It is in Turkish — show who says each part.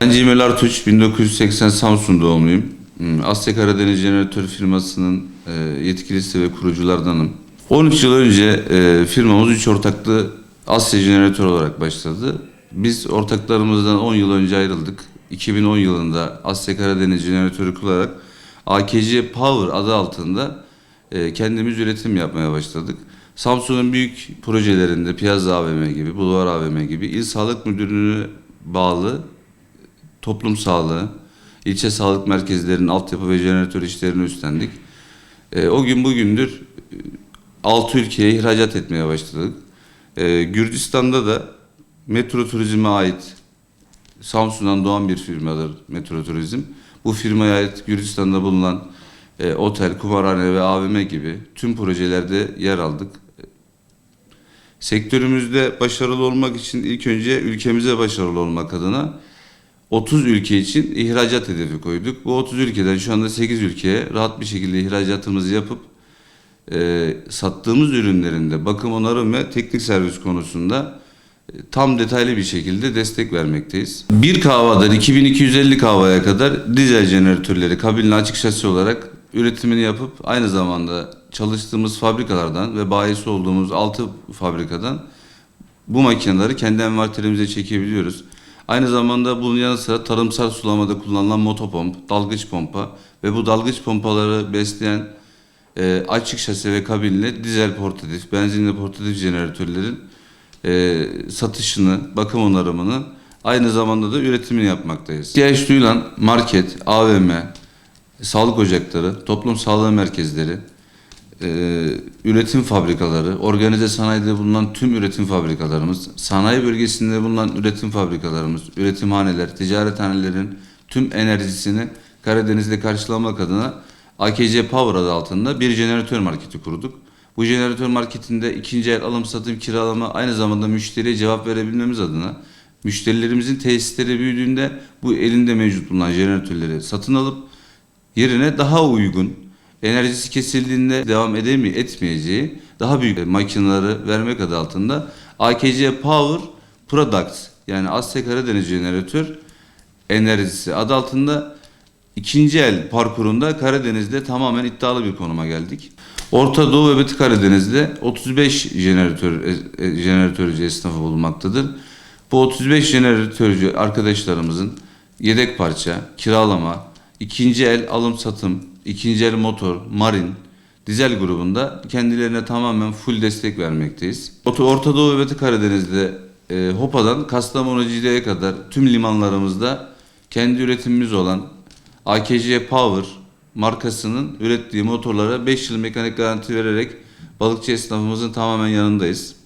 Speaker 1: Ben Cemil Artuç, 1980 Samsun doğumluyum. Hmm, Asya Karadeniz Jeneratör firmasının e, yetkilisi ve kuruculardanım. 13 yıl önce e, firmamız 3 ortaklı Asya Jeneratör olarak başladı. Biz ortaklarımızdan 10 yıl önce ayrıldık. 2010 yılında Asya Karadeniz Jeneratörü kullanarak AKC Power adı altında e, kendimiz üretim yapmaya başladık. Samsun'un büyük projelerinde Piazza AVM gibi, Bulvar AVM gibi il sağlık müdürlüğüne bağlı toplum sağlığı, ilçe sağlık merkezlerinin altyapı ve jeneratör işlerini üstlendik. E, o gün bugündür 6 ülkeye ihracat etmeye başladık. E, Gürcistan'da da Metro Turizm'e ait Samsun'dan doğan bir firmadır Metro Turizm. Bu firmaya ait Gürcistan'da bulunan e, otel, kumarhane ve AVM gibi tüm projelerde yer aldık. Sektörümüzde başarılı olmak için ilk önce ülkemize başarılı olmak adına 30 ülke için ihracat hedefi koyduk. Bu 30 ülkeden şu anda 8 ülkeye rahat bir şekilde ihracatımızı yapıp e, sattığımız ürünlerinde bakım onarım ve teknik servis konusunda e, tam detaylı bir şekilde destek vermekteyiz. Bir kahvadan 2250 kahvaya kadar dizel jeneratörleri kabinli açık şasi olarak üretimini yapıp aynı zamanda çalıştığımız fabrikalardan ve bayisi olduğumuz 6 fabrikadan bu makineleri kendi envanterimize çekebiliyoruz. Aynı zamanda bunun yanı sıra tarımsal sulamada kullanılan motopomp, dalgıç pompa ve bu dalgıç pompaları besleyen e, açık şase ve kabinli dizel portatif, benzinli portatif jeneratörlerin e, satışını, bakım onarımını aynı zamanda da üretimini yapmaktayız. İhtiyaç duyulan market, AVM, sağlık ocakları, toplum sağlığı merkezleri, e, üretim fabrikaları, organize sanayide bulunan tüm üretim fabrikalarımız, sanayi bölgesinde bulunan üretim fabrikalarımız, üretimhaneler, ticarethanelerin tüm enerjisini Karadeniz'de karşılamak adına AKC Power adı altında bir jeneratör marketi kurduk. Bu jeneratör marketinde ikinci el alım satım kiralama aynı zamanda müşteriye cevap verebilmemiz adına müşterilerimizin tesisleri büyüdüğünde bu elinde mevcut bulunan jeneratörleri satın alıp yerine daha uygun enerjisi kesildiğinde devam edemi etmeyeceği daha büyük makineleri vermek adı altında AKC Power Products yani Asya Karadeniz Jeneratör enerjisi adı altında ikinci el parkurunda Karadeniz'de tamamen iddialı bir konuma geldik. Orta Doğu ve Batı Karadeniz'de 35 jeneratör e, e, jeneratörcü esnafı bulunmaktadır. Bu 35 jeneratörcü arkadaşlarımızın yedek parça, kiralama, ikinci el alım satım, ikinci el motor, marin, dizel grubunda kendilerine tamamen full destek vermekteyiz. Orta Doğu ve Batı Karadeniz'de e, Hopa'dan Kastamonu Cide'ye kadar tüm limanlarımızda kendi üretimimiz olan AKC Power markasının ürettiği motorlara 5 yıl mekanik garanti vererek balıkçı esnafımızın tamamen yanındayız.